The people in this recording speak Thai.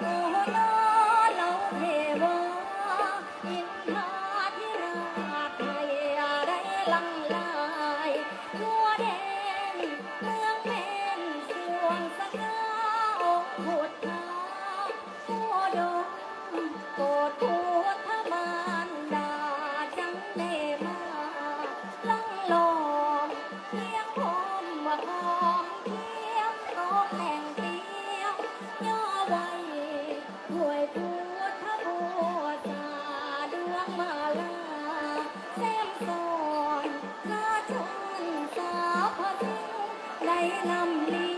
ทั่วแดน You.